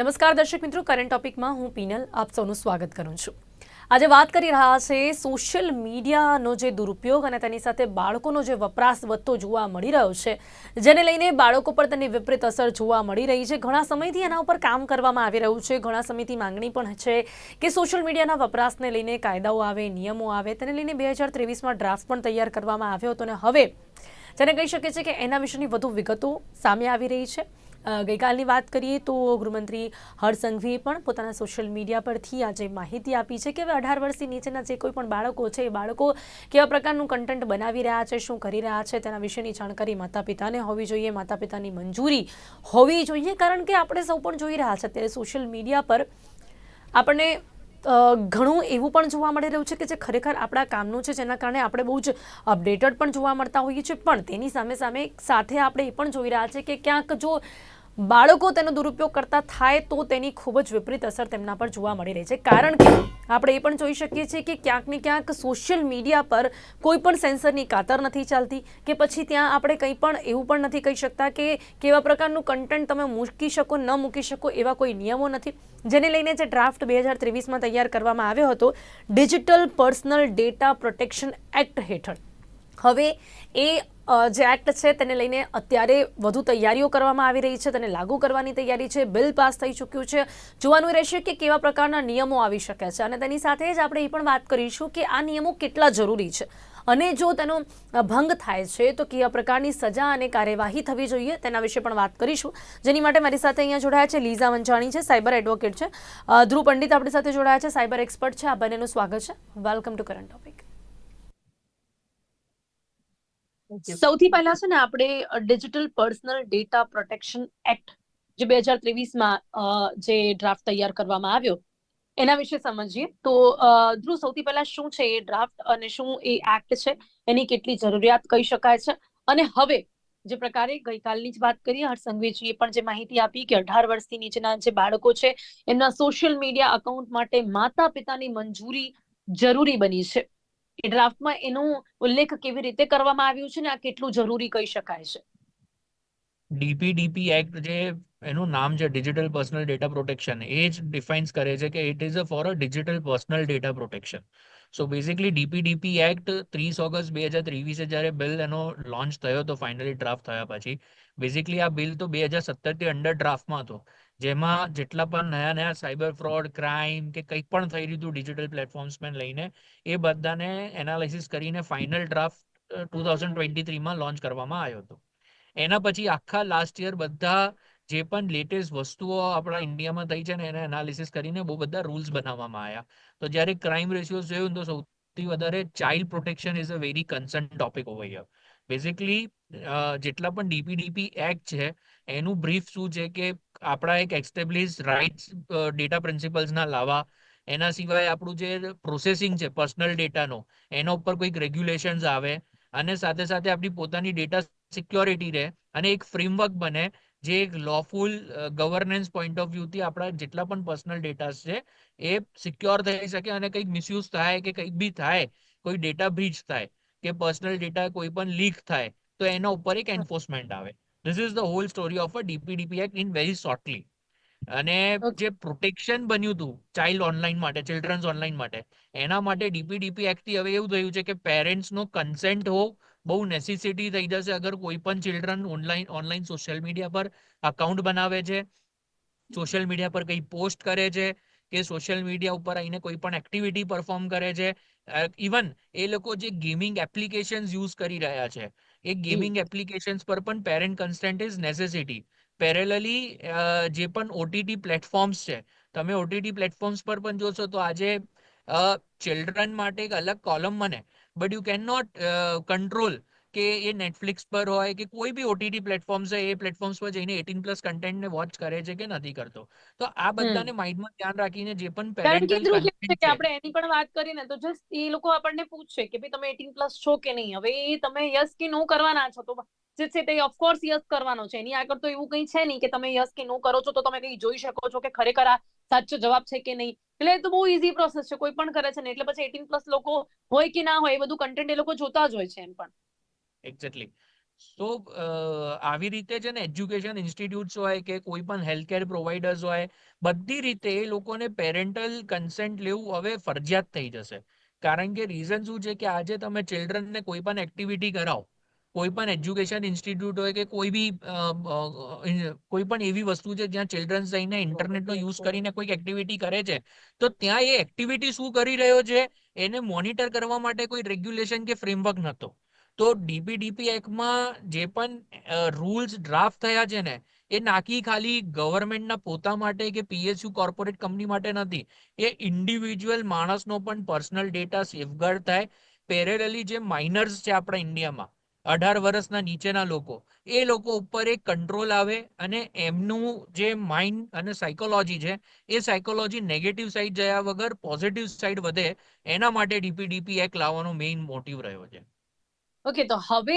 નમસ્કાર દર્શક મિત્રો કરંટ ટોપિકમાં હું પીનલ આપ સૌનું સ્વાગત કરું છું. આજે વાત કરી રહ્યા છે સોશિયલ મીડિયાનો જે દુરુપયોગ અને તેની સાથે બાળકોનો જે વપરાશ વધતો જોવા મળી રહ્યો છે, જેને લઈને બાળકો પર તેની વિપરીત અસર જોવા મળી રહી છે. ઘણા સમયથી એના ઉપર કામ કરવામાં આવી રહ્યું છે. ઘણા સમયથી માંગણી પણ છે કે સોશિયલ મીડિયાના વપરાશને લઈને કાયદાઓ આવે, નિયમો આવે. તેને લઈને બે હજાર ત્રેવીસમાં ડ્રાફ્ટ પણ તૈયાર કરવામાં આવ્યો હતો અને હવે જેને કહી શકે છે કે એના વિશેની વધુ વિગતો સામે આવી રહી છે. ગઈકાલની વાત કરીએ તો ગૃહમંત્રી હરસંઘવીએ પણ પોતાના સોશિયલ મીડિયા પરથી આજે માહિતી આપી છે કે હવે અઢાર વર્ષથી નીચેના જે કોઈ પણ બાળકો છે, એ બાળકો કેવા પ્રકારનું કન્ટેન્ટ બનાવી રહ્યા છે, શું કરી રહ્યા છે તેના વિશેની જાણકારી માતા પિતાને હોવી જોઈએ માતા પિતાની મંજૂરી હોવી જોઈએ. કારણ કે આપણે સૌ પણ જોઈ રહ્યા છે અત્યારે સોશિયલ મીડિયા પર આપણને ઘણું એવું પણ જોવા મળી રહ્યું છે કે જે ખરેખર આપણા કામનું છે, જેના કારણે આપણે બહુ જ અપડેટેડ પણ જોવા મળતા હોઈએ છીએ. પણ તેની સામે સામે સાથે આપણે એ પણ જોઈ રહ્યા છે કે ક્યાંક જો બાળકો તેનો દુરુપયોગ કરતા થાય તો તેની ખૂબ જ વિપરીત અસર તેમના પર જોવા મળી રહી છે. કારણ કે આપણે એ પણ જોઈ શકીએ છીએ કે ક્યાંક ને ક્યાંક સોશિયલ મીડિયા પર કોઈ પણ સેન્સરની કાતર નથી ચાલતી, કે પછી ત્યાં આપણે કંઈ પણ એવું પણ નથી કહી શકતા કે કેવા પ્રકારનું કન્ટેન્ટ તમે મૂકી શકો, ન મૂકી શકો એવા કોઈ નિયમો નથી. જેને લઈને જે ડ્રાફ્ટ બે હજાર ત્રેવીસમાં તૈયાર કરવામાં આવ્યો હતો digital personal data protection act હેઠળ. હવે એ જે એક્ટ છે તેને લઈને અત્યારે વધુ તૈયારીઓ કરવામાં આવી રહી છે, તેને લાગુ કરવાની તૈયારી છે બિલ પાસ થઈ ચૂક્યું છે. જોવાનું રહેશે કે કેવા પ્રકારના નિયમો આવી શકે છે. અને તેની સાથે જ આપણે એ પણ વાત કરીશું કે આ નિયમો કેટલા જરૂરી છે. અને જો તેનો ભંગ થાય છે, તો કેવા પ્રકારની સજા અને કાર્યવાહી થવી જોઈએ તેના વિશે પણ વાત કરીશું. જેની માટે મારી સાથે અહીંયા જોડાયા છે લીઝા વંચાણી છે, સાયબર એડવોકેટ છે. ધ્રુવ પંડિત આપણી સાથે જોડાયા છે, સાયબર એક્સપર્ટ છે. આ બંનેનું સ્વાગત છે. Welcome to current topic. સૌથી પહેલા છે ને આપણે digital personal data protection act જે બે હજાર ત્રેવીસમાં જે ડ્રાફ્ટ તૈયાર કરવામાં આવ્યો, એના વિશે સમજીએ. તો ધ્રુવ, સૌથી પહેલા શું છે એ ડ્રાફ્ટ અને શું એ એક્ટ છે? એની કેટલી જરૂરિયાત કહી શકાય છે? અને હવે, જે પ્રકારે ગઈકાલની જ વાત કરીએ, હરસંઘવીજીએ પણ જે માહિતી આપી કે અઢાર વર્ષથી નીચેના જે બાળકો છે, એમના સોશિયલ મીડિયા અકાઉન્ટ માટે માતા પિતાની મંજૂરી જરૂરી બની છે. એ ડ્રાફ્ટમાં એનો ઉલ્લેખ કેવી રીતે કરવામાં આવ્યું છે ને આ કેટલું જરૂરી કહી શકાય છે? ડીપીડીપી એક્ટ જે એનું નામ છે, ડિજિટલ પર્સનલ ડેટા પ્રોટેક્શન, એ જ ડિફાઇન્સ કરે છે કે it is a for a digital personal data protection so basically DPDP act ત્રીસ ઓગસ્ટ બે હજાર ત્રેવીસે જ્યારે બિલ એનો લોન્ચ થયો હતો ફાઇનલી ડ્રાફ્ટ થયા પછી. બેઝિકલી આ બિલ તો બે હજાર સત્તરથી અંડર ડ્રાફ્ટમાં હતો. જેમાં જેટલા પણ નયા નયા સાયબર ફ્રોડ, ક્રાઇમ કે કંઈ પણ થઈ રહ્યું હતું ડિજિટલ પ્લેટફોર્મ્સમાં લઈને, એ બધાને એનાલિસિસ કરીને final draft two thousand twenty થ્રીમાં launch કરવામાં આવ્યો હતો. એના પછી આખા લાસ્ટ યર બધા જે પણ લેટેસ્ટ વસ્તુઓ આપણા ઇન્ડિયામાં થઈ છે ને એને એનાલિસિસ કરીને બહુ બધા રૂલ્સ બનાવવામાં આવ્યા. તો જ્યારે ક્રાઇમ રેશિયો જોયું તો સૌથી વધારે child protection is a very concern topic over year. Basically જેટલા પણ ડીપીડીપી એક્ટ છે, એનું બ્રીફ શું છે કે આપણા એક એક્સ્ટેબ્લિશ રાઇટ્સ ડેટા પ્રિન્સિપલ્સના લાવવા એના સિવાય આપણું જે પ્રોસેસિંગ છે પર્સનલ ડેટાનો એના ઉપર કોઈક રેગ્યુલેશન્સ આવે. અને સાથે સાથે આપણી પોતાની ડેટા સિક્યોરિટી રહે અને એક ફ્રેમવર્ક બને જે એક લોફુલ ગવર્નન્સ પોઈન્ટ ઓફ વ્યૂથી આપણા જેટલા પણ પર્સનલ ડેટા છે એ સિક્યોર થઈ શકે અને કંઈક મિસયુઝ થાય કે કંઈક બી થાય કોઈ ડેટા બ્રીચ થાય કે પર્સનલ ડેટા કોઈ પણ લીક થાય તો એના ઉપર એક એન્ફોર્સમેન્ટ આવે. This is the whole story of a DPDP act in very shortly અને જે પ્રોટેક્શન બન્યું હતું ચાઇલ્ડ ઓનલાઈન માટે ચિલ્ડ્રન્સ ઓનલાઈન માટે એના માટે ડીપીડીપી એક્ટથી હવે એવું થયું છે કે પેરેન્ટ્સનો કન્સેન્ટ હો બહુ નેસેસિટી થઈ જશે અગર કોઈ પણ children online online social media પર અકાઉન્ટ બનાવે છે સોશિયલ મીડિયા પર કંઈ પોસ્ટ કરે છે કે સોશિયલ મીડિયા ઉપર આવીને કોઈ પણ એક્ટિવિટી પરફોર્મ કરે છે ઇવન એ લોકો જે ગેમિંગ એપ્લિકેશન્સ યુઝ કરી રહ્યા છે એ ગેમિંગ એપ્લિકેશન્સ પર પણ parent constant is necessity parallelly જે પણ ઓટીટી પ્લેટફોર્મ્સ છે તમે ઓટીટી પ્લેટફોર્મ્સ પર પણ જોશો તો આજે ચિલ્ડ્રન માટે એક અલગ કોલમ બને. But you can not control કે એ નેટફ્લિક્સ પર હોય કે કોઈ બી ઓટીટી પ્લેટફોર્મ છે એ પ્લેટફોર્મ્સ પર જઈને એટીન પ્લસ કન્ટેન્ટને વોચ કરે છે કે નથી કરતો. તો આ બધાને માઇન્ડમાં ધ્યાન રાખીને જે પણ પેરેન્ટલ કન્ટેન્ટ કે છે આપણે એની પણ વાત કરીને તો જસ્ટ એ લોકો આપણને પૂછશે કે ભાઈ તમે એટીન પ્લસ છો કે નહીં? હવે એ તમે યસ કે નો કરવાના છો તો જે છે તે ઓફકોર્સ યસ કરવાનો છે. એની આગળ તો એવું કંઈ છે નહીં કે તમે યસ કે નો કરો છો તો તમે કંઈ જોઈ શકો છો કે ખરેખર આ સાચો જવાબ છે કે નહીં? એટલે તો બહુ ઈઝી પ્રોસેસ છે કોઈ પણ કરે છે ને એટલે પછી એટીન પ્લસ લોકો હોય કે ના હોય એ બધું કન્ટેન્ટ એ લોકો જોતા જ હોય છે એમ પણ. એક્ઝેક્ટલી સો આવી રીતે છે ને એજ્યુકેશન ઇન્સ્ટિટ્યૂટ્સ હોય કે કોઈ પણ હેલ્થકેર પ્રોવાઈડર્સ હોય, બધી રીતે એ લોકોને પેરેન્ટલ કન્સેન્ટ લેવું હવે ફરજિયાત થઈ જશે. કારણ કે રીઝન શું છે કે આજે તમે ચિલ્ડ્રનને કોઈ પણ એક્ટિવિટી કરાવો, કોઈ પણ એજ્યુકેશન ઇન્સ્ટિટ્યૂટ હોય કે કોઈ બી કોઈ પણ એવી વસ્તુ છે જ્યાં ચિલ્ડ્રન્સ જઈને ઇન્ટરનેટનો યુઝ કરીને કોઈક એક્ટિવિટી કરે છે, તો ત્યાં એ એક્ટિવિટી શું કરી રહ્યો છે? એને મોનિટર કરવા માટે કોઈ રેગ્યુલેશન કે ફ્રેમવર્ક નહોતો. તો ડીપીડીપી એક્ટમાં જે પણ રૂલ્સ ડ્રાફ્ટ થયા છે ને, એ નાકી ખાલી ગવર્મેન્ટના પોતા માટે કે પીએસયુ કોર્પોરેટ કંપની માટે નથી. એ ઇન્ડિવિજ્યુઅલ માણસનો પણ પર્સનલ ડેટા સેફગાર્ડ થાય. પેરેલલી જે માઇનર્સ છે આપણા ઇન્ડિયામાં, અઢાર વર્ષના નીચેના લોકો, એ લોકો ઉપર એક કંટ્રોલ આવે અને એમનું જે માઇન્ડ અને સાયકોલોજી છે, એ સાયકોલોજી નેગેટિવ સાઈડ જયા વગર, પોઝિટિવ સાઈડ વધે, એના માટે ડીપીડીપી એક્ટ લાવવાનો મેઇન મોટિવ રહ્યો છે. ઓકે તો હવે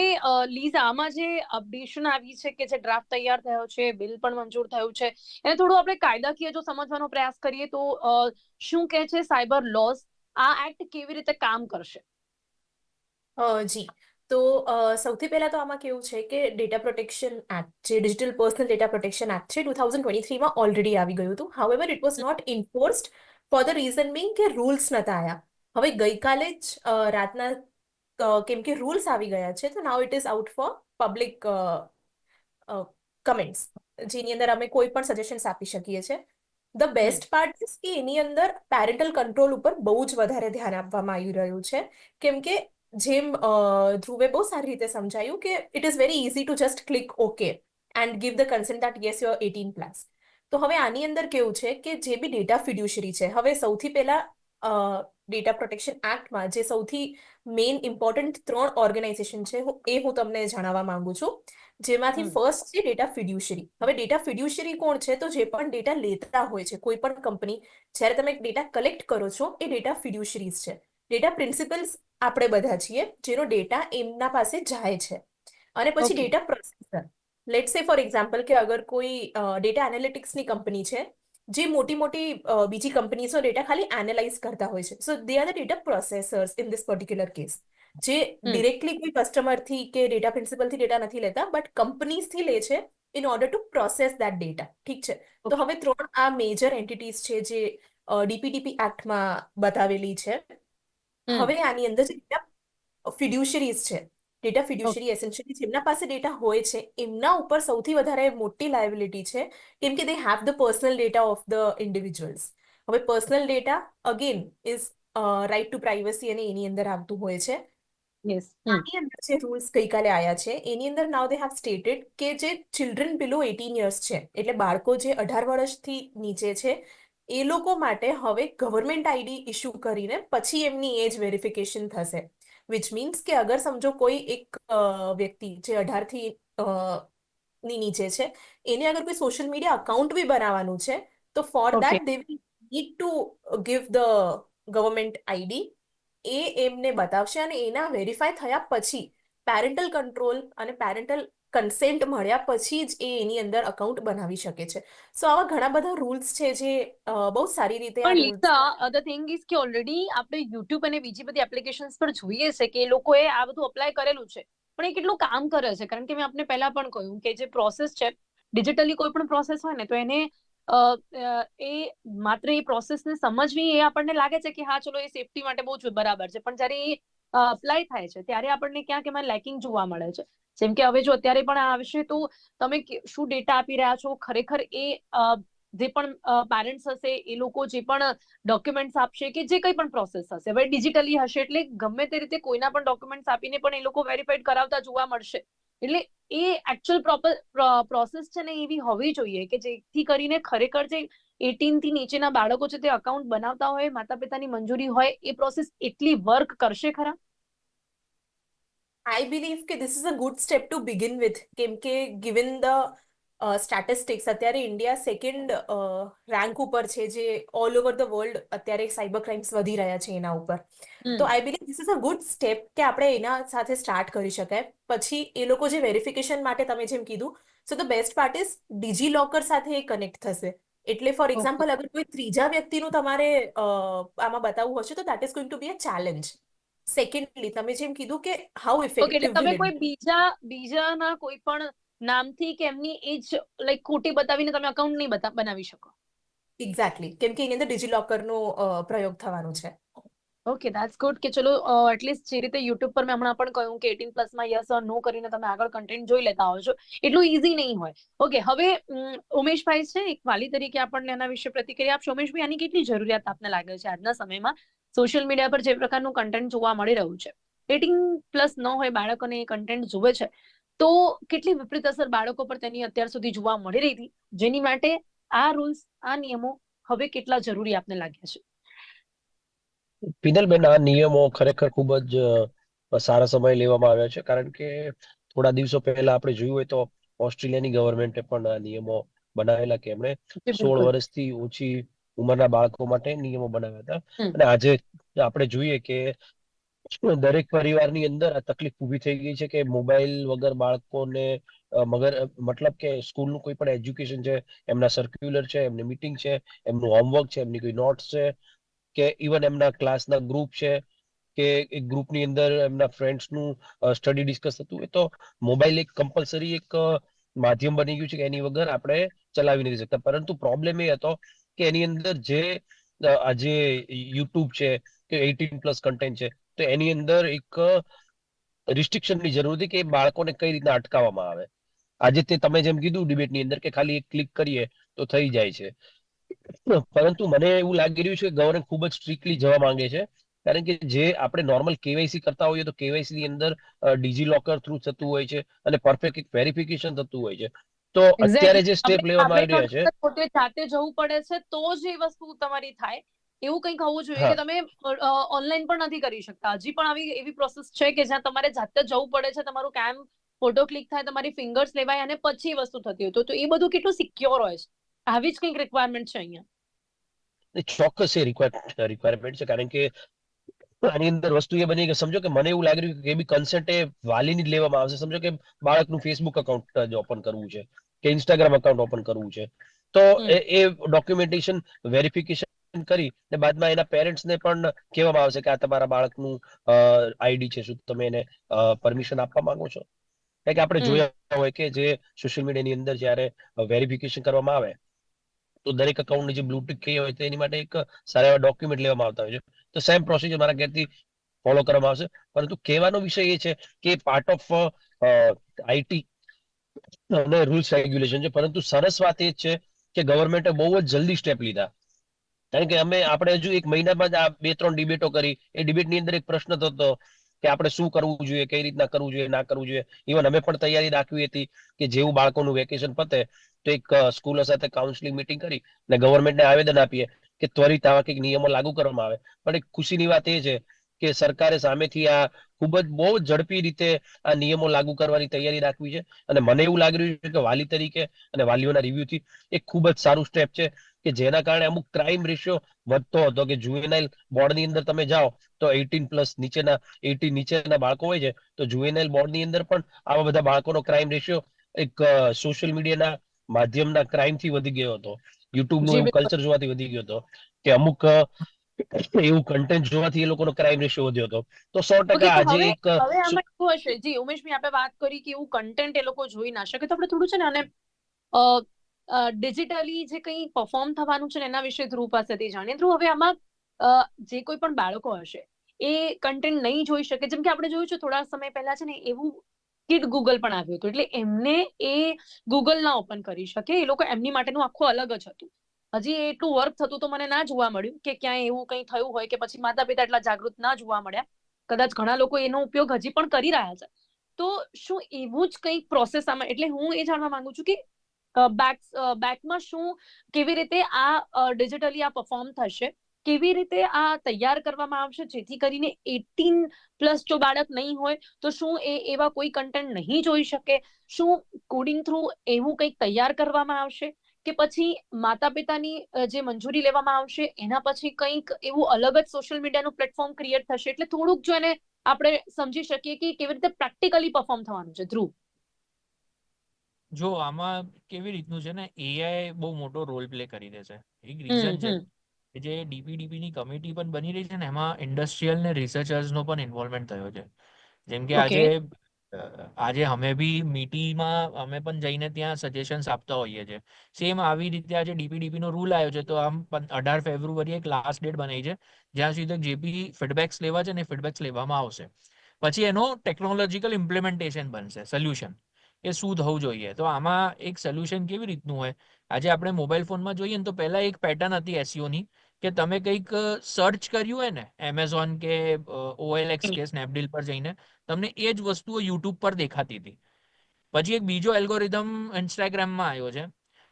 લીઝ, આમાં જે અપડેશન આવી છે કે જે ડ્રાફ્ટ તૈયાર થયો છે બિલ પણ મંજૂર થયું છે, એને થોડું આપણે કાયદાકીય જો સમજવાનો પ્રયાસ કરીએ તો શું કહે છે સાયબર લોસ? આ એક્ટ કેવી રીતે કામ કરશે? જી. તો સૌથી પહેલા તો આમાં કેવું છે કે ડેટા પ્રોટેક્શન એક્ટ જે digital personal data protection act છે ટુ થાઉઝન્ડ ટ્વેન્ટી થ્રીમાં ઓલરેડી આવી ગયું હતું. However it was not enforced for the reason being કે રૂલ્સ નતા આવ્યા હવે ગઈકાલે જ રાતના કેમ કે રૂલ્સ આવી ગયા છે તો now it is out for public comments જેની અંદર અમે કોઈ પણ સજેશન્સ આપી શકીએ છીએ. ધ બેસ્ટ પાર્ટ ઇઝ કે એની અંદર પેરેન્ટલ કંટ્રોલ ઉપર બહુ જ વધારે ધ્યાન આપવામાં આવી રહ્યું છે. કેમ કે જેમ ધ્રુવે બહુ સારી રીતે સમજાયું કે it is very easy to just click okay and give the consent that yes your eighteen plus તો હવે આની અંદર કેવું છે કે જે બી ડેટા ફિડ્યુશરી છે હવે સૌથી પહેલા ડેટા પ્રોટેક્શન એક્ટમાં જે સૌથી મેઇન ઇમ્પોર્ટન્ટ ત્રણ ઓર્ગેનાઇઝેશન છે એ હું તમને જણાવવા માંગુ છું. જેમાંથી ફર્સ્ટ છે ડેટા ફિડ્યુશરી હવે ડેટા ફિડ્યુશરી કોણ છે? તો જે પણ ડેટા લેતા હોય છે કોઈ પણ કંપની જ્યારે તમે ડેટા કલેક્ટ કરો છો એ ડેટા ફિડ્યુશરીઝ છે. ડેટા પ્રિન્સિપલ્સ આપણે બધા છીએ જેનો ડેટા એમના પાસે જાય છે. અને પછી data processor let say for example કે અગર કોઈ ડેટા એનાલિટિક્સની કંપની છે જે મોટી મોટી બીજી કંપનીઝનો ડેટા ખાલી એનાલાઇઝ કરતા હોય છે. So they are the data processors in this particular case જે ડિરેક્ટલી કોઈ કસ્ટમરથી કે ડેટા પ્રિન્સિપલથી ડેટા નથી લેતા બટ કંપનીઝથી લે છે in order to process that data ઠીક છે? તો હવે ત્રણ આ મેજર એન્ટિટીઝ છે જે ડીપીડીપી એક્ટમાં બતાવેલી છે. હવે આની અંદર જે ફિડ્યુશરીઝ છે ડેટા ફિડ્યુશરી એસેન્શિયલી જેમના પાસે ડેટા હોય છે એમના ઉપર સૌથી વધારે મોટી લાયબિલિટી છે કેમ કે they have the personal data of the individuals હવે personal data again is right to privacy અને એની અંદર આવતું હોય છે. યસ આની અંદર જે રૂલ્સ ગઈકાલે આવ્યા છે એની અંદર નાવ દે હેવ સ્ટેટેડ કે જે ચિલ્ડ્રન બિલો એટીન યર્સ છે એટલે બાળકો જે અઢાર વર્ષથી નીચે છે એ લોકો માટે હવે ગવર્મેન્ટ આઈડી ઇસ્યુ કરીને પછી એમની એજ વેરિફિકેશન થશે. વિચ મીન્સ કે અગર સમજો કોઈ એક વ્યક્તિ જે અઢારથી ની નીચે છે એને અગર કોઈ સોશિયલ મીડિયા અકાઉન્ટ બી બનાવવાનું છે તો for. That they will need to give the government ID એ એમને બતાવશે અને એના વેરીફાઈ થયા પછી પેરેન્ટલ કંટ્રોલ અને પેરેન્ટલ કન્સેન્ટ મળ્યા પછી જ એ એની અંદર અકાઉન્ટ બનાવી શકે છે. સો આવા ઘણા બધા રૂલ્સ છે જે બહુ સારી રીતે પણ લીસા ધ થિંગ ઇઝ કે ઓલરેડી આપણે યુટ્યુબ અને બીજી બધી એપ્લિકેશન્સ પર જોઈએ છે કે એ લોકોએ આ બધું અપ્લાય કરેલું છે. પણ એ કેટલું કામ કરે છે? કારણ કે મેં આપને પહેલા પણ કહ્યું કે જે પ્રોસેસ છે ડિજિટલી કોઈ પણ પ્રોસેસ હોય ને તો એને એ માત્ર એ પ્રોસેસને સમજવી એ આપણને લાગે છે કે હા ચલો એ સેફટી માટે બહુ જ બરાબર છે. પણ જ્યારે એ અપ્લાય થાય છે. ત્યારે આપણને ક્યાંક એમાં લેકિંગ જોવા મળે છે. જેમ કે હવે જો અત્યારે પણ આવશે તો તમે શું ડેટા આપી રહ્યા છો? ખરેખર એ જે પણ પેરેન્ટ્સ હશે, એ લોકો જે પણ ડોક્યુમેન્ટ્સ આપશે કે જે કંઈ પણ પ્રોસેસ હશે. હવે ડિજિટલી હશે એટલે ગમે તે રીતે કોઈના પણ ડોક્યુમેન્ટ્સ આપીને પણ એ લોકો વેરીફાઈડ કરાવતા જોવા મળશે. એટલે એ એકચ્યુઅલ પ્રોપર પ્રોસેસ છે ને એવી હોવી જોઈએ કે જેથી કરીને ખરેખર જે એટીનથી નીચેના બાળકો છે તે અકાઉન્ટ બનાવતા હોય માતા પિતાની મંજૂરી હોય એ પ્રોસેસ એટલી વર્ક કરશે ખરા? આઈ બિલીવ કે this is a good step to begin with કેમ કે ગિવન ધ સ્ટેટિસ્ટિક્સ અત્યારે ઇન્ડિયા સેકન્ડ રેન્ક ઉપર છે જે ઓલ ઓવર ધ વર્લ્ડ અત્યારે સાયબર ક્રાઇમ્સ વધી રહ્યા છે એના ઉપર. તો I believe this is a good step કે આપણે એના સાથે સ્ટાર્ટ કરી શકાય. પછી એ લોકો જે વેરિફિકેશન માટે તમે જેમ કીધું so the best part is DigiLocker સાથે એ કનેક્ટ થશે. એટલે ફોર એક્ઝામ્પલ અગર કોઈ ત્રીજા વ્યક્તિનું તમારે આમાં બતાવવું હશે તો that is going to be a challenge secondly તમે જેમ કીધું કે હાઉ ઇફેક્ટિવ તમે કોઈ બીજા બીજાના કોઈ પણ નામથી કે એમની એજ લાઈક ખોટી બતાવીને તમે અકાઉન્ટ નહીં બનાવી શકો. એક્ઝેક્ટલી કેમ કે એની અંદર ડિજિલોકરનો પ્રયોગ થવાનો છે. ઓકે ધેટ્સ ગુડ કે ચલો એટલીસ્ટ જે રીતે યુટ્યુબ પર મેં હમણાં પણ કહ્યું કે એટીન પ્લસમાં યસ ઓર નો કરીને તમે આગળ કન્ટેન્ટ જોઈ લેતા હો છો. એટલું ઇઝી નહીં હોય. ઓકે હવે ઉમેશભાઈ છે, એક વાલી તરીકે આપણને એના વિશે પ્રતિક્રિયા આપશો. ઉમેશભાઈ, આની કેટલી જરૂરિયાત આપને લાગે છે આજના સમયમાં? સોશિયલ મીડિયા પર જે પ્રકારનું કન્ટેન્ટ જોવા મળી રહ્યું છે. એટીન પ્લસ ન હોય, બાળકોને એ કન્ટેન્ટ જુએ છે. તો કેટલી વિપરીત અસર બાળકો પર તેની અત્યાર સુધી જોવા મળી રહી હતી? જેની માટે આ રૂલ્સ આ નિયમો હવે કેટલા જરૂરી આપને લાગ્યા છે? પિનલબેન આ નિયમો ખરેખર ખૂબ જ સારા સમય લેવામાં આવ્યા છે. કારણ કે થોડા દિવસો પહેલા આપણે જોયું હોય તો ઓસ્ટ્રેલિયાની ગવર્મેન્ટે પણ આ નિયમો બનાવેલા કે એમણે સોળ વર્ષથી ઓછી ઉંમરના બાળકો માટે નિયમો બનાવ્યા હતા. અને આજે આપણે જોઈએ કે દરેક પરિવારની અંદર આ તકલીફ ઊભી થઈ ગઈ છે કે મોબાઈલ વગર બાળકોને મગર મતલબ કે સ્કૂલનું કોઈ પણ એજ્યુકેશન છે એમના સર્ક્યુલર છે એમની મીટિંગ છે એમનું હોમવર્ક છે એમની કોઈ નોટ્સ છે કે ઇવન એમના ક્લાસના ગ્રુપ છે, કે એક ગ્રુપની અંદર એમના ફ્રેન્ડ્સનું સ્ટડી ડિસ્કસ થતું હોય તો મોબાઈલ એક કમ્પલસરી એક માધ્યમ બની ગયું છે કે એની વગર આપણે ચલાવી નથી શકતા. પરંતુ પ્રોબ્લેમ એ હતો કે એની અંદર જે આજે યુટ્યુબ છે, કે એટીન પ્લસ કન્ટેન્ટ છે, તો એની અંદર એક રિસ્ટ્રિક્શનની જરૂર હતી કે બાળકોને કઈ રીતના અટકાવવામાં આવે. આજે તે તમે જેમ કીધું ડિબેટની અંદર કે ખાલી એક ક્લિક કરીએ તો થઈ જાય છે. પરંતુ મને એવું લાગી રહ્યું છે કે ગવર્મેન્ટ ખૂબ જ સ્ટ્રિક્ટલી જવા માંગે છે. કારણ કે જે આપણે નોર્મલ કેવાયસી કરતા હોઈએ તો કેવાયસી ની અંદર ડીજી લોકર થ્રુ થતું હોય છે અને પરફેક્ટ એક વેરિફિકેશન થતું હોય છે. તો અત્યારે જે સ્ટેપ લેવામાં આવી રહ્યા છે પોતે જાતે જવું પડે છે તો જ એ વસ્તુ તમારી થાય. એવું કંઈક હોવું જોઈએ કે તમે ઓનલાઈન પણ નથી કરી શકતા. હજી પણ આવી એવી પ્રોસેસ છે કે જ્યાં તમારે જાતે જવું પડે છે તમારું કેમ ફોટો ક્લિક થાય તમારી ફિંગર્સ લેવાય અને પછી વસ્તુ થતી હોય. તો તો એ બધું કેટલું સિક્યોર હોય છે? આવી જ કંઈક રિક્વાયરમેન્ટ છે અહીંયા? ચોક્કસ એ રિક્વાયરમેન્ટ છે. કારણ કે આની અંદર વસ્તુ એ બની કે સમજો કે મને એવું લાગી રહ્યું કે બી કન્સેન્ટ એ વાલીની જ લેવામાં આવશે. સમજો કે બાળકનું ફેસબુક અકાઉન્ટ જ ઓપન કરવું છે કે ઇન્સ્ટાગ્રામ અકાઉન્ટ ઓપન કરવું છે. તો એ ડોક્યુમેન્ટેશન વેરિફિકેશન કરી ને બાદમાં એના પેરેન્ટ્સને પણ કહેવામાં આવશે કે આ તમારા બાળકનું આઈડી છે. શું તમે એને પરમિશન આપવા માંગો છો? કે આપણે જોયા હોય કે જે સોશિયલ મીડિયાની અંદર જ્યારે વેરિફિકેશન કરવામાં આવે તો દરેક અકાઉન્ટની જે બ્લુ ટિક કહી હોય તો એની માટે એક સારા એવા ડોક્યુમેન્ટ લેવામાં આવતા હોય છે. તો સેમ પ્રોસિજર મારા ઘેરથી ફોલો કરવામાં આવશે. પરંતુ કહેવાનો વિષય એ છે કે પાર્ટ ઓફ આઈટી અને રૂલ્સ રેગ્યુલેશન છે. પરંતુ સરસ વાત એ જ છે કે ગવર્મેન્ટે બહુ જ જલ્દી સ્ટેપ લીધા. કારણ કે અમે, આપણે હજુ એક મહિનામાં જ આ બે ત્રણ ડિબેટો કરી. એ ડિબેટની અંદર એક પ્રશ્ન થતો. કે આપણે શું કરવું જોઈએ, કઈ રીતના કરવું જોઈએ, ના કરવું જોઈએ. ઇવન અમે પણ તૈયારી રાખવી હતી કે જેવું બાળકોનું વેકેશન પતે તો એક સ્કૂલ સાથે કાઉન્સિલિંગ મીટિંગ કરી અને ગવર્મેન્ટને આવેદન આપીએ કે ત્વરિત આવા કંઈક નિયમો લાગુ કરવામાં આવે. પણ એક ખુશીની વાત એ છે કે સરકારે સામેથી આ ખૂબ જ બહુ ઝડપી રીતે આ નિયમો લાગુ કરવાની તૈયારી રાખવી છે. અને મને એવું લાગી રહ્યું છે કે વાલી તરીકે અને વાલીઓના રિવ્યુથી એક ખૂબ જ સારું સ્ટેપ છે કે જેના કારણે અમુક ક્રાઇમ રેશિયો વધતો હતો કે જુએનાઇલ બોર્ડની અંદર તમે જાઓ તો એટીન પ્લસ નીચેના એટીન નીચેના બાળકો હોય છે તો જુએનાઇલ બોર્ડની અંદર પણ આવા બધા બાળકોનો ક્રાઇમ રેશિયો એક સોશિયલ મીડિયાના માધ્યમના ક્રાઇમથી વધી ગયો હતો. યુટ્યુબનું કલ્ચર જોવાથી વધી ગયો હતો કે અમુક એવું કન્ટેન્ટ જોવાથી એ લોકોનો ક્રાઇમ રેશિયો વધ્યો હતો. તો સો ટકા આજે એક હવે આમાં શું હશે? જી ઉમેશભાઈ આપણે વાત કરી કે એવું કન્ટેન્ટ એ લોકો જોઈ ના શકે. તો આપણે થોડું છે ને અને ડિજિટલી જે કંઈ પરફોર્મ થવાનું છે ને એના વિશે ધ્રુવ પાસેથી જાણીએ. ધ્રુવ હવે આમાં જે કોઈ પણ બાળકો હશે એ કન્ટેન્ટ નહીં જોઈ શકે. જેમ કે આપણે જોયું છે થોડા સમય પહેલા છે ને એવું કિડ ગૂગલ પણ આવ્યું હતું. એટલે એમને એ ગૂગલ ના ઓપન કરી શકે. એ લોકો એમની માટેનું આખું અલગ જ હતું. હજી એટલું વર્ક થતું તો મને ના જોવા મળ્યું કે ક્યાંય એવું કંઈ થયું હોય કે પછી માતા પિતા એટલા જાગૃત ના જોવા મળ્યા. કદાચ ઘણા લોકો એનો ઉપયોગ હજી પણ કરી રહ્યા છે. તો શું એવું જ કંઈક પ્રોસેસ આમાં? એટલે હું એ જાણવા માંગુ છું કે બેક બેકમાં શું, કેવી રીતે આ ડિજિટલી આ પરફોર્મ થશે? કેવી રીતે આ તૈયાર કરવામાં આવશે? જેથી કરીને એટીન પ્લસ જો બાળક નહીં હોય, તો શું એ એવા કોઈ કન્ટેન્ટ નહીં જોઈ શકે? શું કોડિંગ થ્રુ એવું કંઈક તૈયાર કરવામાં આવશે? કે પછી માતા પિતાની જે મંજૂરી લેવામાં આવશે એના પછી કંઈક એવું અલગ જ સોશિયલ મીડિયાનું પ્લેટફોર્મ ક્રિએટ થશે. એટલે થોડુંક જો એને આપણે સમજી શકીએ કે કેવી રીતે પ્રેક્ટિકલી પરફોર્મ થવાનું છે ધ્રુવ. જો આમાં કેવી રીતનું છે ને એઆઈ બહુ મોટો રોલ પ્લે કરી દે છે. એક રીઝન છે જે ડીપીડીપી ની કમિટી પણ બની રહી છે ને એમાં ઇન્ડસ્ટ્રીયલ ને રિસર્ચર્સ નો પણ ઇન્વોલ્વમેન્ટ થયો છે. જેમ કે આજે આજે અમે બી મીટીમાં, અમે પણ જઈને ત્યાં સજેશન્સ આપતા હોઈએ છીએ. સેમ આવી રીતે આજે ડીપીડીપી નો રૂલ આવ્યો છે, તો આમ અઢાર ફેબ્રુઆરી એક લાસ્ટ ડેટ બનાવી છે, જ્યાં સુધી જે બી ફીડબેક્સ લેવા છે ને ફીડબેક્સ લેવામાં આવશે. પછી એનો ટેકનોલોજીકલ ઇમ્પ્લિમેન્ટેશન બનશે સોલ્યુશન એ શું થવું જોઈએ? તો આમાં એક સોલ્યુશન કેવી રીતનું હોય? આજે આપણે મોબાઈલ ફોનમાં જોઈએ ને તો પહેલા એક પેટર્ન હતી એસીઓની ની કે તમે કંઈક સર્ચ કર્યું હોય ને એમેઝોન કે ઓએલએક્સ કે સ્નેપડીલ પર જઈને તમને એ જ વસ્તુઓ યુટ્યુબ પર દેખાતી હતી. પછી એક બીજો એલ્ગોરિધમ ઇન્સ્ટાગ્રામમાં આવ્યો છે.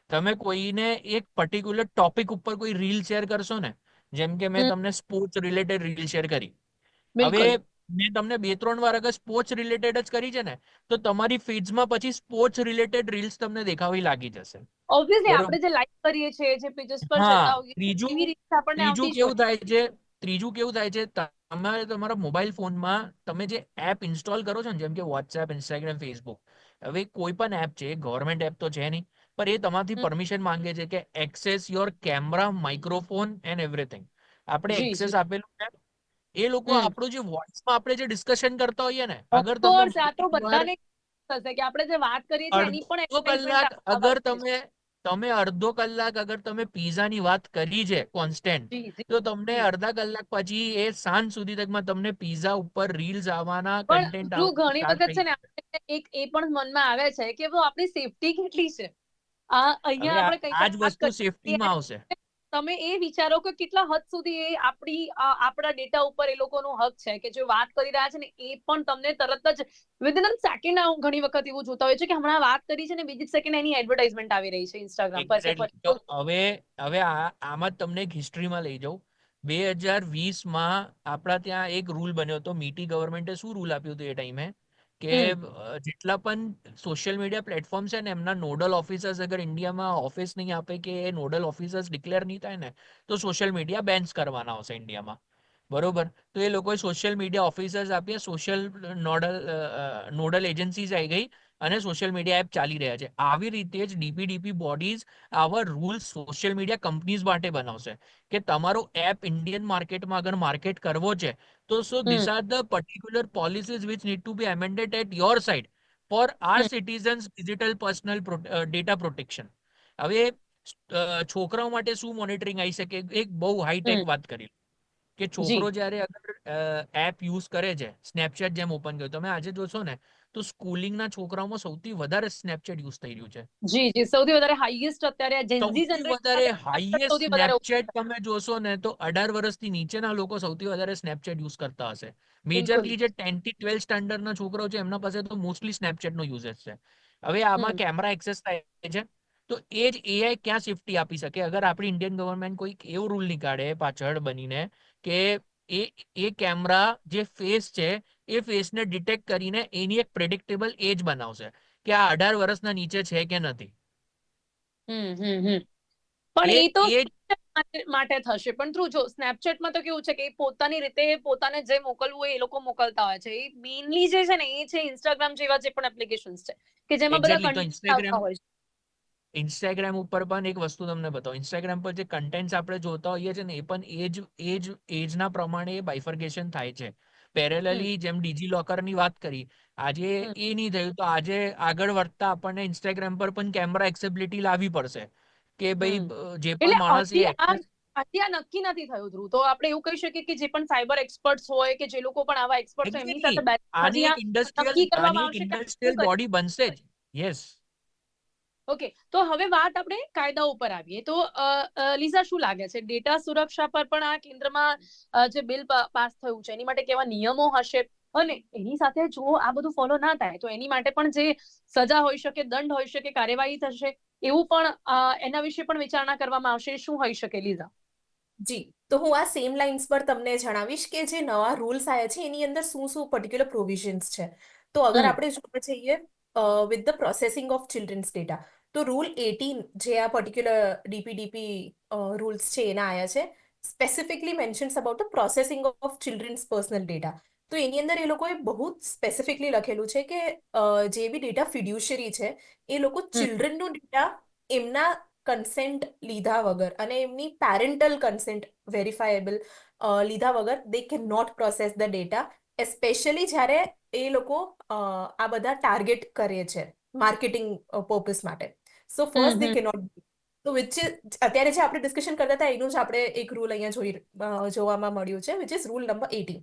તમે કોઈને એક પર્ટિક્યુલર ટોપિક ઉપર કોઈ રીલ શેર કરશો ને જેમ કે મેં તમને સ્પોર્ટ્સ રિલેટેડ રીલ શેર કરી. હવે મેં તમને બે ત્રણ વાર અગર સ્પોર્ટ્સ રિલેટેડ જ કરી છે ને તો તમારી ફીડ્સમાં પછી સ્પોર્ટ્સ રિલેટેડ રીલ્સ તમને દેખાવી લાગી જશે. ઓબ્વિયસલી આપણે જે લાઈક કરીએ છીએ જે પેजेस પર જતા હોઈએ ત્રીજું- ત્રીજું કેવું. થાય છે ત્રીજું કેવું થાય છે તમારે તમારા મોબાઈલ ફોનમાં તમે જે એપ ઇન્સ્ટોલ કરો છો ને જેમ કે વોટ્સએપ ઇન્સ્ટાગ્રામ ફેસબુક હવે કોઈ પણ એપ છે ગવર્મેન્ટ એપ તો છે નહીં પણ એ તમારાથી પરમિશન માંગે છે કે access your camera microphone and everything આપણે એક્સેસ આપેલું છે એ લોકો આપણું જે વોઇસમાં આપણે જે ડિસ્કશન કરતા હોઈએ ને અગર આ તો બધાને થશે કે આપણે જે વાત કરીએ છીએ એની પણ અડધો કલાક અગર તમે તમે અડધો કલાક અગર તમે પીઝાની વાત કરી છે કોન્સ્ટન્ટ. તો તમને અડધા કલાક પછી એ સાંજ સુધી તકમાં તમને પીઝા ઉપર રીલ્સ આવવાના કન્ટેન્ટ ઘણી વખત છે ને એક એ પણ મનમાં આવે છે કે આપણી સેફટી કેટલી છે? આ અહીંયા આપણે કંઈક આ વસ્તુ સેફટીમાં આવશે. તમે એ વિચારો કે કેટલા હદ સુધી એ આપણી આપણા ડેટા ઉપર એ લોકોનો હક છે કે જે વાત કરી રહ્યા છે ને એ પણ તમને તરત જ વિધિન સેકન્ડ ઘણી વખત એવું જોતા હોય છે કે હમણાં વાત કરી છે ને બીજી સેકન્ડ એની એડવર્ટાઇઝમેન્ટ આવી રહી છે ઇન્સ્ટાગ્રામ પર હવે હવે આ આમાં જ તમને એક હિસ્ટ્રીમાં લઈ જાઉં. બે હજાર વીસમાં આપણા ત્યાં એક રૂલ બન્યો હતો મીટી ગવર્મેન્ટે શું રૂલ આપ્યું હતું એ ટાઈમે કે જેટલા પણ સોશિયલ મીડિયા પ્લેટફોર્મ છે ને એમના નોડલ ઓફિસર્સ અગર ઇન્ડિયામાં ઓફિસ નહીં આપે કે એ નોડલ ઓફિસર્સ ડિક્લેર નહીં થાય ને તો સોશિયલ મીડિયા બેન્સ કરવાના આવશે ઇન્ડિયામાં. બરોબર? તો એ લોકોએ સોશિયલ મીડિયા ઓફિસર્સ આપ્યા સોશિયલ નોડલ નોડલ એજન્સીઝ આવી ગઈ અને સોશિયલ મીડિયા એપ ચાલી રહ્યા છે. આવી રીતે જ ડીપીડીપી બોડીઝ આવા રૂલ્સ સોશિયલ મીડિયા કંપનીઝ માટે બનાવશે. કે તમારો એપ ઇન્ડિયન માર્કેટમાં અગર માર્કેટ કરવો છે તો so this are the particular policies which need to be amended at your side for our. Citizens digital personal data protection હવે છોકરાઓ માટે શું મોનિટરિંગ આવી શકે? એક બહુ હાઈટેક વાત કરી કે છોકરો જ્યારે અગર એપ યુઝ કરે છે સ્નેપચેટ જેમ ઓપન કર્યું. તમે આજે જોશો ને તો સ્કૂલિંગના છોકરાઓમાં સૌથી વધારે સ્નેપચેટ યુઝ થઈ રહ્યું છે. જી જી સૌથી વધારે હાઈએસ્ટ અત્યારે જેન્ઝી જનરેશન વધારે હાઈએસ્ટ સ્નેપચેટ તમે જોશો ને તો અઢાર વર્ષથી નીચેના લોકો સૌથી વધારે સ્નેપચેટ યુઝ કરતા હશે. મેજરલી જે 10 થી ટ્વેલ્થ સ્ટાન્ડર્ડના છોકરાઓ છે એમના પાસે તો મોસ્ટલી સ્નેપચેટનો યુઝેજ છે. હવે આમાં કેમેરા એક્સેસ થાય છે તો એ જ એઆઈ ક્યાં સેફટી આપી શકે? અગર આપણી ઇન્ડિયન ગવર્મેન્ટ કોઈ એવો રૂલ નીકાળે પાછળ બનીને કે એ એ કેમેરા જે ફેસ છે એ ફેસને ડિટેક્ટ કરીને એની એક પ્રેડિક્ટેબલ એજ બનાવશે કે આ અઢાર વર્ષના નીચે છે કે નથી. પણ એ એ તો માટે થશે. પણ થ્રુ જો સ્નેપચેટમાં તો કેવું છે કે પોતાની રીતે પોતાને જે મોકલવું હોય એ લોકો મોકલતા હોય છે. એ મેઇનલી જે છે ને એ છે ઇન્સ્ટાગ્રામ જેવા જે પણ એપ્લિકેશન્સ છે. કે જેમાં બધા કન્ટેન્ટ હોય છે. ઇન્સ્ટાગ્રામ ઉપર પણ એક વસ્તુ તમને બતાવો. ઇન્સ્ટાગ્રામ પર જે કન્ટેન્ટ આપણે જોતા હોઈએ છીએ ને એ પણ એજ એજ એજના પ્રમાણે બાયફર્ગેશન થાય છે. પેરેલલી જેમ ડીજી લોકરની વાત કરી આજે એ નહીં થયું તો આજે આગળ વધતા આપણને ઇન્સ્ટાગ્રામ પર પણ કેમેરા એક્સેબિલિટી લાવવી પડશે. કે ભાઈ જે પણ માણસ એ આ નક્કી નથી થયું ધ્રુવ. તો આપણે એવું કહી શકીએ કે જે પણ સાયબર એક્સપર્ટ્સ હોય કે જે લોકો પણ આવા એક્સપર્ટ્સ હોય એમની સાથે ઇન્ડસ્ટ્રીયલ નક્કી કરવામાં આવશે ઇન્ડસ્ટ્રીયલ બોડી બનશે જ. યસ ઓકે તો હવે વાત આપણે કાયદા ઉપર આવીએ. તો લીઝા શું લાગે છે? ડેટા સુરક્ષા પર પણ આ કેન્દ્રમાં જે બિલ પાસ થયું છે એની માટે કેવા નિયમો હશે? અને એની સાથે જો આ બધું ફોલો ના થાય તો એની માટે પણ જે સજા હોઈ શકે દંડ હોઈ શકે કાર્યવાહી થશે એવું પણ એના વિશે પણ વિચારણા કરવામાં આવશે. શું હોઈ શકે લીઝા? જી. તો હું આ સેમ લાઇન્સ પર તમને જણાવીશ કે જે નવા રૂલ્સ આવ્યા છે એની અંદર શું શું પર્ટિક્યુલર પ્રોવિઝન્સ છે. તો અગર આપણે જોવા જઈએ with the processing of children's data તો રૂલ એટીન જે આ પર્ટિક્યુલર ડીપીડીપી રૂલ્સ છે એના આવ્યા છે specifically mentions about the processing of children's personal data તો એની અંદર એ લોકોએ બહુ સ્પેસિફિકલી લખેલું છે કે જે બી ડેટા ફિડ્યુશરી છે એ લોકો ચિલ્ડ્રનનો ડેટા એમના કન્સેન્ટ લીધા વગર અને એમની પેરેન્ટલ કન્સેન્ટ વેરીફાયેબલ લીધા વગર they can not process the data especially જ્યારે એ લોકો આ બધા ટાર્ગેટ કરે છે માર્કેટિંગ પર્પસ માટે. સો ફર્સ્ટ દે કેનોટ કે નોટ તો વિચ અત્યારે જે આપણે ડિસ્કશન કરતા હતા એનું જ આપણે એક રૂલ અહીંયા જોઈ જોવામાં મળ્યું છે which is rule number eighteen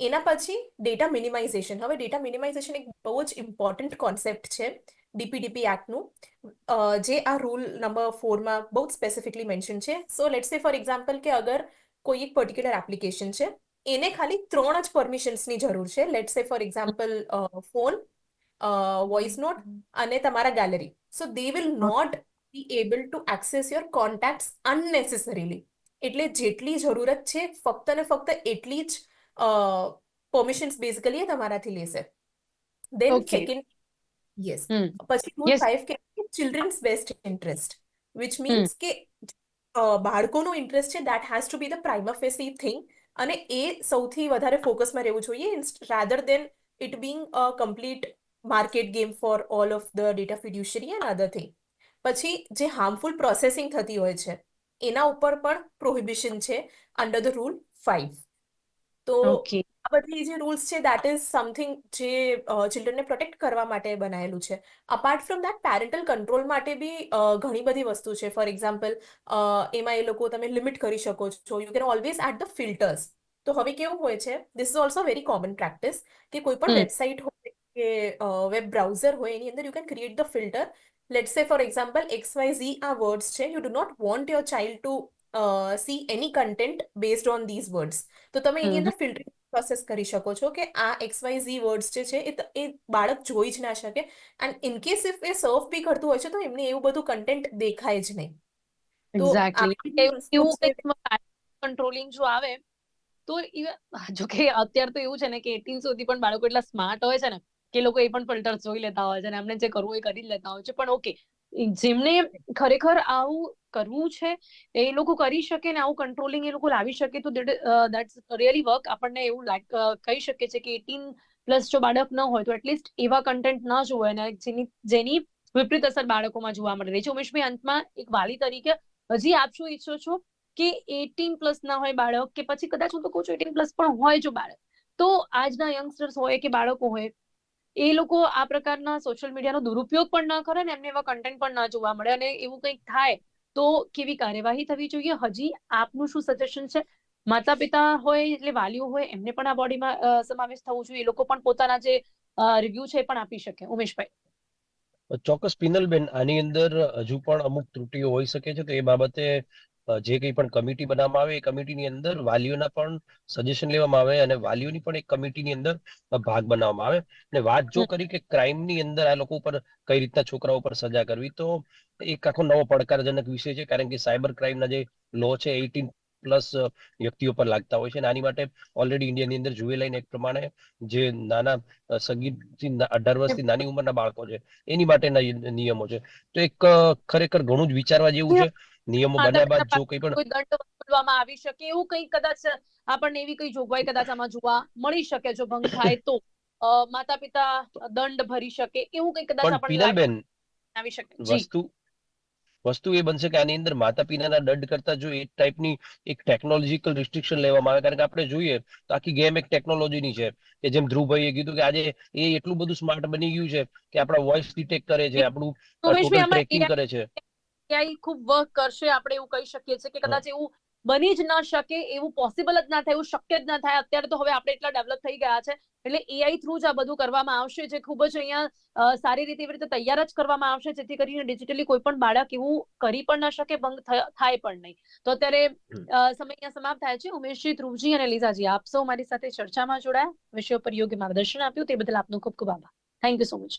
એના પછી ડેટા મિનિમાઇઝેશન હવે ડેટા મિનિમાઇઝેશન એક બહુ જ ઇમ્પોર્ટન્ટ કોન્સેપ્ટ છે ડીપીડીપી એક્ટનું જે આ રૂલ નંબર ફોરમાં બહુ જ સ્પેસિફિકલી મેન્શન છે. So let say for example કે અગર કોઈ એક પર્ટિક્યુલર એપ્લિકેશન છે એને ખાલી ત્રણ જ પરમિશન્સની જરૂર છે. Let say for example phone voice note અને તમારા gallery so they will not be able to access your contact unnecessarily એટલે જેટલી જરૂરત છે ફક્ત ને ફક્ત એટલી જ પરમિશન્સ બેઝિકલી એ તમારાથી લેશે. દેન સેકન્ડ યસ પછી રૂલ ફાઈવ કે children's best interest which means કે બાળકોનો ઇન્ટરેસ્ટ છે that has to be the prima facie thing અને એ સૌથી વધારે ફોકસમાં રહેવું જોઈએ rather than it being a complete market game for all of the data fiduciary and other thing પછી જે હાર્મફુલ પ્રોસેસિંગ થતી હોય છે એના ઉપર પણ પ્રોહિબિશન છે અંડર ધ રૂલ ફાઈવ તો આ બધી જે રૂલ્સ છે દેટ ઇઝ સમથિંગ જે ચિલ્ડ્રનને પ્રોટેક્ટ કરવા માટે બનાવેલું છે. Apart from that parental control માટે બી ઘણી બધી વસ્તુ છે. ફોર એક્ઝામ્પલ એમાં એ લોકો તમે લિમિટ કરી શકો છો. You can always at the filters તો હવે કેવું હોય છે this is also very common practice કે કોઈ પણ વેબસાઇટ હોય કે વેબ બ્રાઉઝર હોય એની અંદર you can create the filter let say for example X Y Z આ વર્ડ્સ છે. You do not want your child to see any content based on these words તો તમે એની અંદર ફિલ્ટરિંગ પ્રોસેસ કરી શકો છો કે આ એક્સ વાય ઝી વર્ડ્સ જે છે એ બાળક જોઈ જ ના શકે. એન્ડ ઇન કેસ ઇફ એ સર્વ બી કરતું હોય છે તો એમને એવું બધું કન્ટેન્ટ દેખાય જ નહીં. કંટ્રોલિંગ જો આવે તો જો કે અત્યારે તો એવું છે ને કે એટીન સુધી પણ બાળકો એટલા સ્માર્ટ હોય છે ને કે લોકો એ પણ ફિલ્ટર જોઈ લેતા હોય છે અને એમને જે કરવું એ કરી લેતા હોય છે. પણ ઓકે જેમને ખરેખર આવું કરવું છે, એ લોકો કરી શકે ને આવું કંટ્રોલિંગ એ લોકો લાવી શકે તો દેટ્સ રિયલી વર્ક આપણને એવું કહી શકે છે કે એટીન પ્લસ જો બાળક ન હોય તો એટલીસ્ટ એવા કન્ટેન્ટ ન જોવે અને જેની જેની વિપરીત અસર બાળકોમાં જોવા મળી. છે ઉમેશભાઈ અંતમાં એક વાલી તરીકે હજી આપ શું ઈચ્છો છો કે એટીન પ્લસ ના હોય બાળક કે પછી કદાચ હું તો કહું છું એટીન પ્લસ પણ હોય જો બાળક. તો આજના યંગસ્ટર્સ હોય કે બાળકો હોય એ લોકો આ પ્રકારના સોશિયલ મીડિયાનો દુરુપયોગ પણ ન કરે ને એમને એવા કન્ટેન્ટ પણ ના જોવા મળે અને એવું કંઈક થાય તો કેવી કાર્યવાહી થવી જોઈએ? હજી આપનું શું સજેશન છે? માતા પિતા હોય એટલે વાલીઓ હોય એમને પણ આ બોડીમાં સમાવેશ થવું જોઈએ. એ લોકો પણ પોતાના જે રિવ્યુ છે એ પણ આપી શકે. ઉમેશભાઈ. ચોક્કસ પિનલબેન, આની અંદર હજુ પણ અમુક ત્રુટીઓ હોઈ શકે છે તો એ બાબતે જે કંઈ પણ કમિટી બનાવવામાં આવે એ કમિટીની અંદર વાલીઓના પણ સજેશન લેવામાં આવે અને વાલીઓની પણ એક કમિટીની અંદર ભાગ બનાવવામાં આવે. અને વાત જો કરી કે ક્રાઇમની અંદર આ લોકો ઉપર કઈ રીતના છોકરાઓ ઉપર સજા કરવી તો એક આખો નવો પડકારજનક વિષય છે. કારણ કે સાયબર ક્રાઇમના જે લો છે એટીન પ્લસ વ્યક્તિઓ પર લાગતા હોય છે. અને આની માટે ઓલરેડી ઇન્ડિયાની અંદર જુવેલાઇન એક પ્રમાણે જે નાના સગીરથી અઢાર વર્ષથી નાની ઉંમરના બાળકો છે એની માટેના નિયમો છે. તો એક ખરેખર ઘણું જ વિચારવા જેવું છે. નિયમો બન્યા બાદ જો કંઈ પણ કોઈ દંડ વસૂલવામાં આવી શકે એવું કંઈ કદાચ આપણને એવી કંઈ જોગવાઈ કદાચ આમાં જોવા મળી શકે જો ભંગ થાય તો. માતા પિતા દંડ ભરી શકે એવું કંઈ કદાચ આપણને પિનલબેન આવી શકે. વસ્તુ વસ્તુ એ બનશે કે આની અંદર માતા પિતાના દંડ કરતા જો એ ટાઈપની એક ટેકનોલોજીકલ રિસ્ટ્રિક્શન લેવામાં આવે કારણ કે આપણે જોઈએ તો આખી ગેમ એક ટેકનોલોજીની છે કે જેમ ધ્રુવભાઈએ કીધું કે આજે એ એટલું બધું સ્માર્ટ બની ગયું છે કે આપણા વોઇસ ડિટેક્ટ કરે છે આપણું ટોટલ ટ્રેકિંગ કરે છે. AI ખૂબ વર્ક કરશે આપણે એવું કહી શકીએ છીએ કે કદાચ એવું બની જ ન શકે એવું પોસિબલ જ ના થાય એવું શક્ય જ ના થાય. અત્યારે તો હવે આપણે એટલા ડેવલપ થઈ ગયા છે. એટલે એઆઈ થ્રુ જ આ બધું કરવામાં આવશે જે ખૂબ જ અહીંયા સારી રીતે એવી રીતે તૈયાર જ કરવામાં આવશે જેથી કરીને ડિજિટલી કોઈ પણ બાળક એવું કરી પણ ના શકે ભંગ થાય પણ નહીં. તો અત્યારે. સમય અહીંયા સમાપ્ત થાય છે. ઉમેશજી ધ્રુવજી અને લીઝાજી આપ સૌ મારી સાથે ચર્ચામાં જોડાયા. વિષય પર યોગ્ય માર્ગદર્શન આપ્યું. તે બદલ આપનો ખૂબ ખૂબ આભાર. થેન્ક યુ સો મચ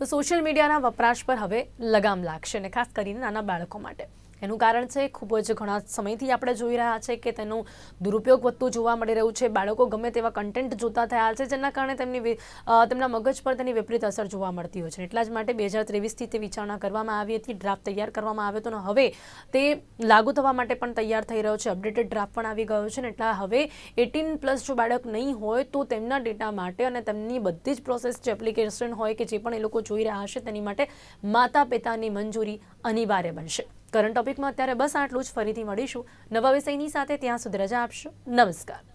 તો સોશિયલ મીડિયાના વપરાશ પર હવે લગામ લાગશે અને ખાસ કરીને નાના બાળકો માટે. એનું કારણ છે, ખૂબ જ ઘણા સમયથી આપણે જોઈ રહ્યા છે કે તેનો દુરુપયોગ વધતો જોવા મળી રહ્યું છે. બાળકો ગમે તેવા કન્ટેન્ટ જોતા થયા છે, જેના કારણે તેમની તેમના મગજ પર તેની વિપરીત અસર જોવા મળતી હોય છે. એટલા જ માટે બે હજાર ત્રેવીસથી તે વિચારણા કરવામાં આવી હતી. ડ્રાફ્ટ તૈયાર કરવામાં આવ્યો હતો અને હવે તે લાગુ થવા માટે પણ તૈયાર થઈ રહ્યો છે. અપડેટેડ ડ્રાફ્ટ પણ આવી ગયો છે ને એટલા હવે એટીન પ્લસ જો બાળક નહીં હોય તો તેમના ડેટા માટે અને તેમની બધી જ પ્રોસેસ જે એપ્લિકેશન હોય કે જે પણ એ લોકો જોઈ રહ્યા હશે, તેની માટે માતા પિતાની મંજૂરી અનિવાર્ય બનશે. કરંટ ટોપિકમાં અત્યારે બસ આટલું જ. ફરીથી મળીશું. નવા વિષયની સાથે ત્યાં સુધી રજા આપશો. નમસ્કાર.